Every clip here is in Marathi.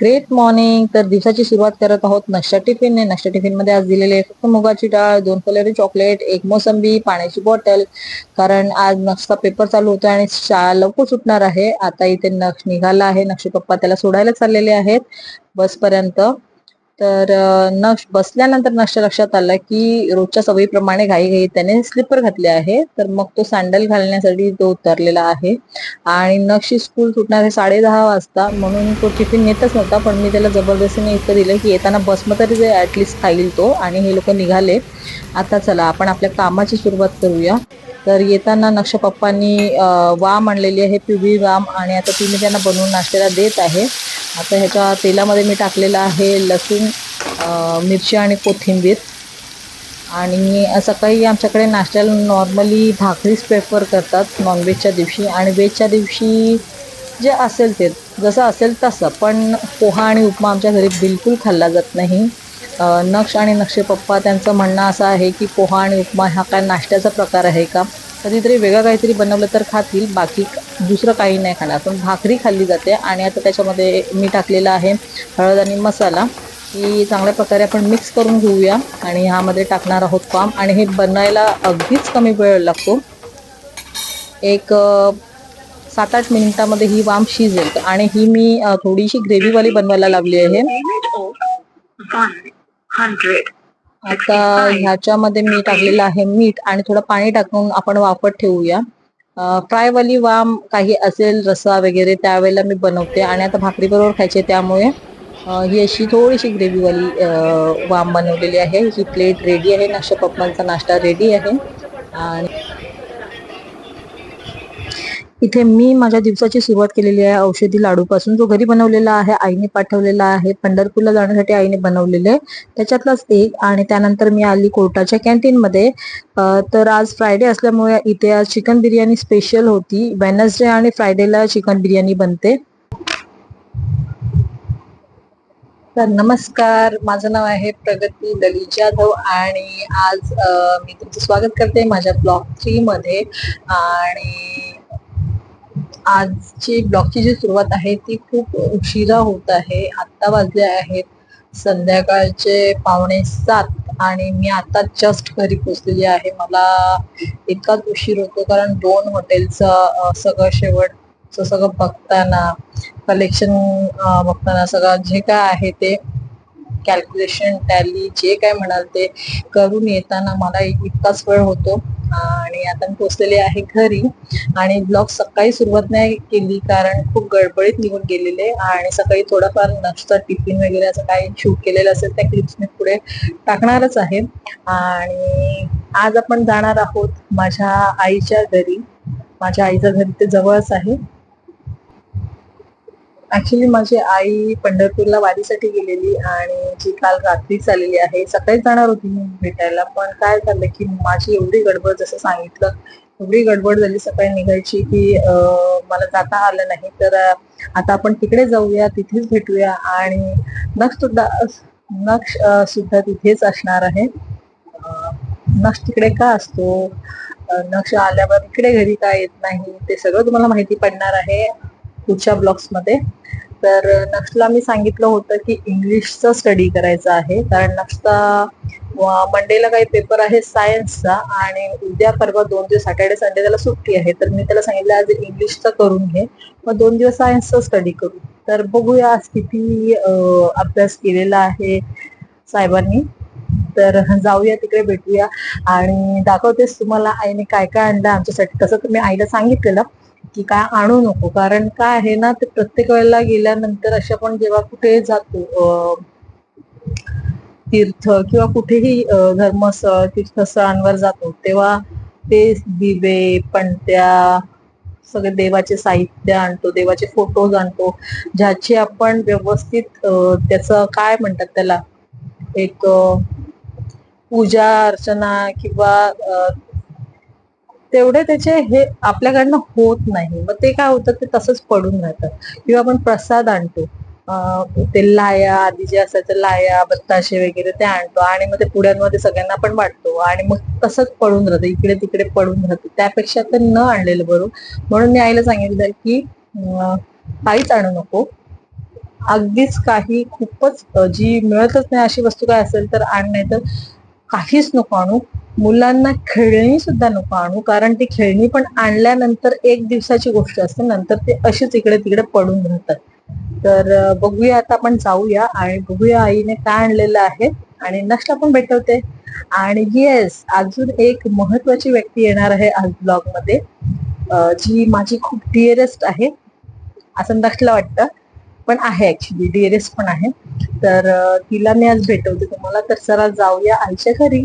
ग्रेट मॉर्निंग तर दिवसाची सुरुवात करत आहोत नष्टा टिफिनने नष्टा टिफिनमध्ये आज दिलेले आहे फक्त मुगाची डाळ दोन फलेरी चॉकलेट एक मोसंबी पाण्याची बॉटल कारण आज नक्षचा पेपर चालू होतो आणि शाळा लवकर सुटणार आहे. आता इथे नक्ष निघाला आहे. नक्षी पप्पा त्याला सोडायला चाललेले आहेत. बसपर्यंत तर नक्ष बसल्यानंतर नक्ष लक्षात आलं की रोजच्या सवयीप्रमाणे घाई घाई त्याने स्लीपर घातले आहे. तर मग तो सँडल घालण्यासाठी तो उतरलेला आहे. आणि नक्षी स्कूल सुटणार आहे साडे दहा वाजता म्हणून तो टिफिन नेतच नव्हता पण मी त्याला जबरदस्तीने इतकं दिलं की येताना बसमं तरी ॲटलिस्ट खाईल तो आणि हे लोक निघाले. आता चला आपण आपल्या कामाची सुरुवात करूया. तर येताना नक्ष पप्पांनी वाम आणलेली आहे पिवळी वाम आणि आता ती मी त्यांना बनवून नाश्त्याला देत आहे. आता ह्याच्या तेलामध्ये मी टाकलेलं आहे लसूण मिरची आणि कोथिंबीर. आणि सकाळी आमच्याकडे नाश्त्याला नॉर्मली भाकरीच प्रेफर करतात नॉनव्हेजच्या दिवशी. आणि व्हेजच्या दिवशी जे असेल ते जसं असेल तसं. पण पोहा आणि उपमा आमच्या घरी बिलकुल खाल्ला जात नाही. नक्ष आणि नक्षे पप्पा त्यांचं म्हणणं असं आहे की पोहा आणि उपमा हा काय नाश्त्याचा प्रकार आहे का? कधीतरी वेगळं काहीतरी बनवलं तर खातील. बाकी दुसरं काही नाही खाणार. पण भाकरी खाल्ली जाते आणि आता त्याच्यामध्ये मी टाकलेला आहे हळद आणि मसाला. ही चांगल्या प्रकारे आपण मिक्स करून घेऊया आणि ह्यामध्ये टाकणार आहोत पाम आणि हे बनायला अगदीच कमी वेळ लागतो. एक सात आठ मिनिटामध्ये ही वाम शिजेल आणि ही मी थोडीशी ग्रेव्हीवाली बनवायला लावली आहे. आता ह्याच्यामध्ये मी टाकलेलं आहे मीठ आणि थोडं पाणी टाकून आपण वाफत ठेवूया. फ्रायवाली वाम काही असेल रस्सा वगैरे त्यावेळेला मी बनवते आणि आता भाकरी बरोबर खायचे त्यामुळे ही अशी थोडीशी ग्रेव्हीवाली वाम बनवलेली आहे. ही प्लेट रेडी आहे. नाश्ता पप्पांचा नाश्ता रेडी आहे. आणि इथे मी माझ्या दिवसाची सुरुवात केलेली आहे औषधी लाडूपासून. जो घरी बनवलेला आहे आईने पाठवलेला आहे. पंढरपूरला जाण्यासाठी आईने बनवलेले. त्याच्यातलाच एक आणि त्यानंतर मी आली कोर्टाच्या कॅन्टीनमध्ये. तर आज फ्रायडे असल्यामुळे इथे आज चिकन बिर्याणी स्पेशल होती. वेनसडे आणि फ्रायडेला चिकन बिर्याणी बनते. तर नमस्कार. माझं नाव आहे प्रगती ललित जाधव आणि आज मी तुमचं स्वागत करते माझ्या ब्लॉग थ्री मध्ये. आणि आजची ब्लॉगची जी सुरुवात आहे ती खूप उशिरा होत आहे. आत्ता वाजले आहेत. संध्याकाळचे पावणे सात आणि मी आता जस्ट घरी पोचलेली आहे. मला इतकाच उशीर होतो कारण दोन हॉटेलचं सगळं शेवटचं सगळं बघताना कलेक्शन बघताना सगळं जे काय आहे ते कॅल्क्युलेशन टॅली जे काय म्हणाल ते करून येताना मला इतकाच वेळ होतो. आणि आता मी आहे घरी. आणि ब्लॉग सकाळी सुरुवात नाही केली कारण खूप गडबडीत निघून गेलेले. आणि सकाळी थोडाफार नाश्ता टिफिन वगैरे असं काही शूट केलेलं असेल त्या क्लिप्स मी पुढे टाकणारच आहे. आणि आज आपण जाणार आहोत माझ्या आईच्या घरी. माझ्या आईच्या घरी ते जवळच आहे. ऍक्च्युली माझी आई पंढरपूरला वारीसाठी गेलेली आणि जी काल रात्रीच आलेली आहे. सकाळी जाणार होती मी भेटायला पण काय झालं की माझी एवढी गडबड जसं सांगितलं एवढी गडबड झाली सकाळी निघायची की मला जाता आलं नाही. तर आता आपण तिकडे जाऊया तिथेच भेटूया आणि नक्ष सुद्धा नक्ष सुद्धा तिथेच असणार आहे. नक्ष तिकडे का असतो? नक्ष आल्यावर इकडे घरी का येत नाही? ते सगळं तुम्हाला माहिती पडणार आहे. पुढच्या ब्लॉक्समध्ये तर नक्षला मी सांगितलं होतं की इंग्लिशचा स्टडी करायचा आहे. कारण नक्षता मंडेला काही पेपर आहे सायन्सचा आणि उद्या परवा दोन दिवस सॅटर्डे संडे त्याला सुट्टी आहे. तर मी त्याला सांगितलं आज इंग्लिशचा करून घे. मग दोन दिवस सायन्सचा स्टडी करू. तर बघूया आज किती अभ्यास केलेला आहे साहेबांनी. तर जाऊया तिकडे भेटूया. आणि दाखवतेस तुम्हाला आईने काय काय आणलं आमच्यासाठी. तसं तुम्ही आईला सांगितलेलं. की काय आणू नको. कारण काय आहे ना ते प्रत्येक वेळेला गेल्यानंतर अशा आपण जेव्हा कुठे जातो अं, तीर्थ किंवा कुठेही धर्मस्थळ तीर्थस्थळांवर जातो तेव्हा ते दिवे पणत्या सगळे देवाचे साहित्य आणतो देवाचे फोटोज आणतो ज्याची आपण व्यवस्थित त्याचं काय म्हणतात त्याला एक पूजा अर्चना किंवा तेवढे त्याचे हे आपल्याकडनं होत नाही. मग ते काय होतं ते तसंच पडून राहतं. किंवा आपण प्रसाद आणतो. ते लाया आधी जे असायचं लाया बत्ताशे वगैरे ते आणतो. आणि मग ते पुड्यांमध्ये सगळ्यांना पण वाटतो. आणि मग तसंच पडून राहतं. इकडे तिकडे पडून राहतं. त्यापेक्षा तर न आणलेलं बरोबर. म्हणून मी आईला सांगितलं की काहीच आणू नको. अगदीच काही खूपच जी मिळतच नाही अशी वस्तू काय असेल तर आण नाही तर काहीच नको आणू. मुलांना खेळणी सुद्धा नको आणू कारण ती खेळणी पण आणल्यानंतर एक दिवसाची गोष्ट असते नंतर ते अशीच इकडे तिकडे पडून राहतात. तर बघूया आता आपण जाऊया आणि बघूया आईने काय आणलेलं आहे आणि नक्ष्ट आपण भेटवते. आणि येस अजून एक महत्वाची व्यक्ती येणार आहे आज ब्लॉगमध्ये जी माझी खूप डिअरेस्ट आहे असं नक्षला वाटतं. पण आहे ऍक्च्युली डिअरेस्ट पण आहे. तर तिला मी आज भेटवते. तुम्हाला तर चला जाऊया आईच्या घरी.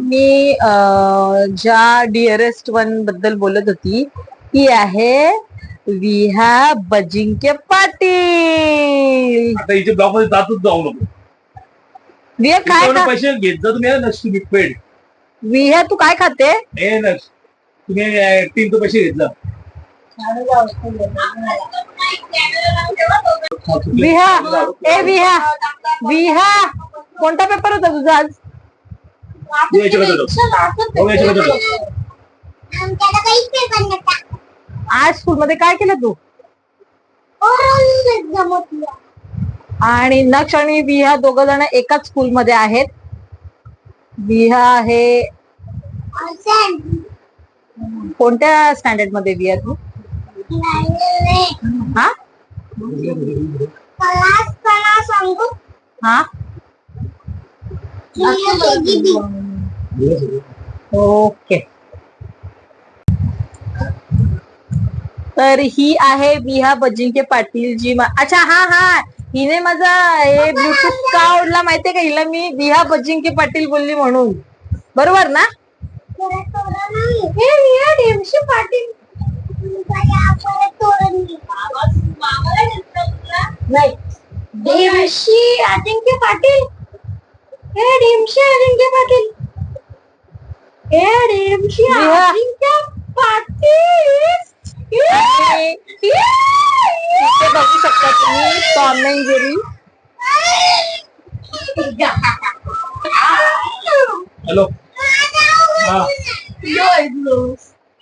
मी अ, ज्या डिअरेस्ट वनबद्दल बोलत होती ती आहे विहा बजिंके पाटील. आता इथे ब्लॉकमध्ये जातच जाऊ नको. विहा काय पैसे घेत जा तुम्ही नक्ष तुम्ही पेड विहा तू काय खाते? हे नक्ष तुम्ही तीन पैसे घेत जा विहा ए विहा. विहा कोणता पेपर होता तुझा आज? तू याच्याकडे जा. हो, याच्याकडे जा. आमच्याला काहीच पेपर नव्हता आज स्कूलमध्ये काय केलं तू? ओरल जमत आणि नक्ष आणि विहा दोघ जण एकाच स्कूलमध्ये आहेत. विहा आहे कोणत्या स्टँडर्डमध्ये विहा तू? हा? क्लास कला सांगू? हा? ओके. तर ही आहे विहा बजिंके पाटील जी अच्छा हा हा. हिने माझा हे ब्लूटूथ का ओढला माहितीये का? हिला मी विहा बजिंके पाटील बोलली म्हणून. बरोबर ना? हे पाटील नाही पाटील? डेमशी अजिंक्य पाटील डेमशी रिया. अजिंक्य पाटील आणि इथे बघू शकता तुम्ही टॉम अँड जेरी हॅलो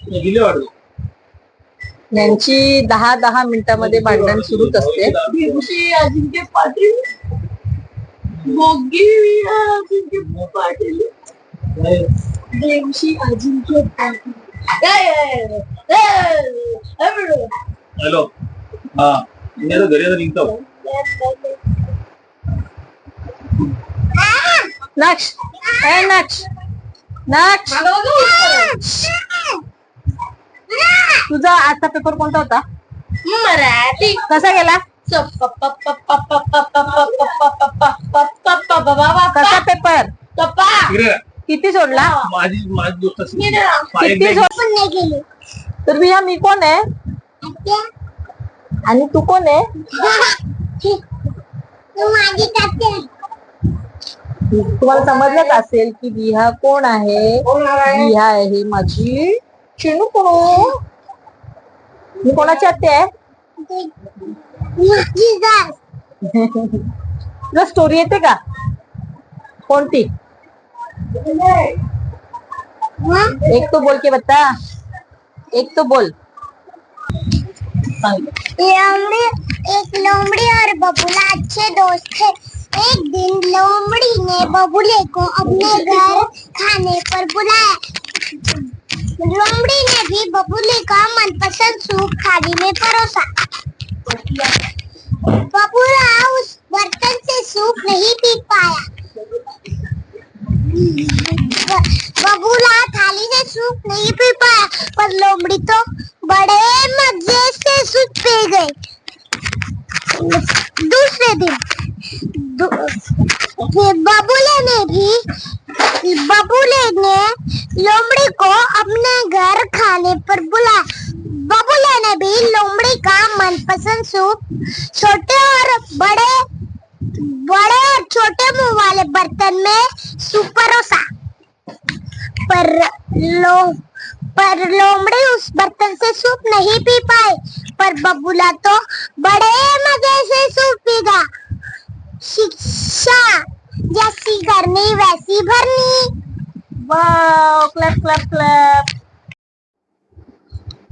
दिले यांची दहा दहा मिनिटांमध्ये भांडण सुरूच असते. अजिंक्य पाटील मोगी अजिंक्य पाटील. डेमशी अजिंक्य पाटील हॅलो. हा मी आता घरी आता निघतो. नक्ष. ए नक्ष. नक्ष. तुझा आजचा पेपर कोणता होता? मराठी. कसा गेला? कसा पेपर किती सोडला तर मी मी कोण आहे आणि तू कोण आहे तू तुम्हाला समजलंच असेल की विहा कोण आहे विहा आहे ही माझी चिनू कोण मी कोणाची आत्या आहे तुला स्टोरी येते का कोणती एक तो बोल के बता एक तो बोल लोमड़ी एक लोमड़ी और बबूला अच्छे दोस्त थे एक दिन लोमड़ी ने बबूले को अपने घर खाने पर बुलाया लोमड़ी ने भी बबूले का मनपसंद सूप थाली में परोसा बबूला उस बर्तन से सूप नहीं पी पाया. छोटे और बड़े बड़े और छोटे मुँह वाले बर्तन में सूप परोसा पर लो, पर लोमड़ी उस बर्तन से सूप नहीं पी पाए। पर बबूला तो बड़े मज़े से सूप पीगा। शिक्षा जैसी करनी वैसी भरनी। वाव क्लॅप क्लॅप क्लॅप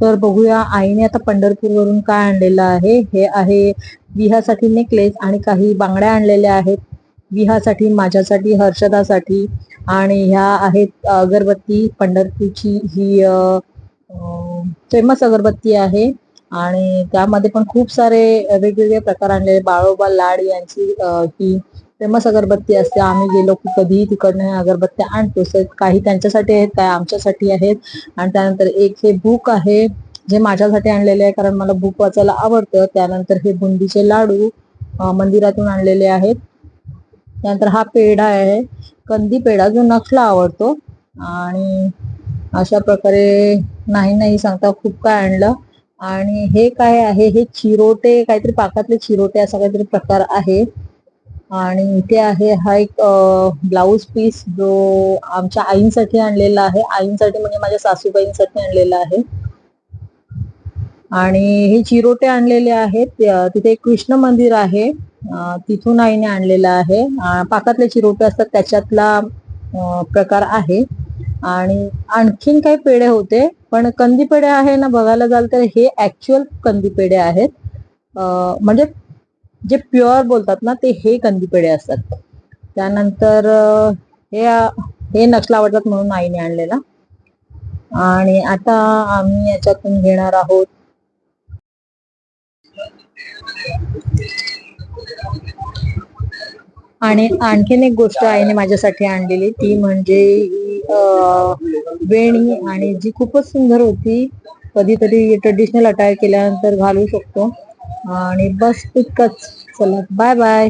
तर बघूया आईने आता पंढरपूरवरून काय आणलेलं आहे. हे आहे विहासाठी नेकलेस आणि काही बांगड्या आणलेल्या आहेत. विहासाठी माझ्यासाठी हर्षदासाठी आणि ह्या आहेत अगरबत्ती. पंढरपूरची ही फेमस अगरबत्ती आहे. आणि त्यामध्ये पण खूप सारे वेगवेगळे प्रकार आणलेले बाळोबा लाड यांची ही फेमस अगरबत्ती असते. आम्ही गेलो की कधीही तिकडनं अगरबत्त्या आणतो. काही त्यांच्यासाठी आहेत काही आमच्यासाठी आहेत. आणि त्यानंतर एक हे बुक आहे जे माझ्यासाठी आणलेले आहे कारण मला बुक वाचायला आवडतं. त्यानंतर हे बुंदीचे लाडू मंदिरातून आणलेले आहेत. त्यानंतर हा पेढा आहे. कंदी पेढा जो नखला आवडतो. आणि अशा प्रकारे नाही नाही सांगता खूप काय आणलं. आणि हे काय आहे? हे चिरोटे काहीतरी पाकातले चिरोटे असा काहीतरी प्रकार आहे. आणि इथे आहे हा एक ब्लाऊज पीस जो आमच्या आईंसाठी आणलेला आहे. आईंसाठी म्हणजे माझ्या सासूबाईंसाठी आणलेला आहे. आणि हे चिरोटे आणलेले आहेत. तिथे एक कृष्ण मंदिर आहे. तिथून आईने आणलेलं आहे. पाकातले चिरोटे असतात त्याच्यातला प्रकार आहे. आणि आणखीन काही पेढे होते पण कंदी पेढे आहे ना बघायला जाल तर हे ऍक्च्युअल कंदी पेढे आहेत. म्हणजे जे प्युअर बोलतात ना ते हे कंदी पेढे असतात. त्यानंतर हे हे नक्षला आवडतात म्हणून आईने आणलेला. आणि आता आम्ही याच्यातून घेणार आहोत. आणि आणखीन एक गोष्ट आईने माझ्यासाठी आणलेली ती म्हणजे वेणी आणि जी खूपच सुंदर होती. कधीतरी ट्रेडिशनल अटायर केल्यानंतर घालू शकतो. आणि बस इतकंच. चला बाय बाय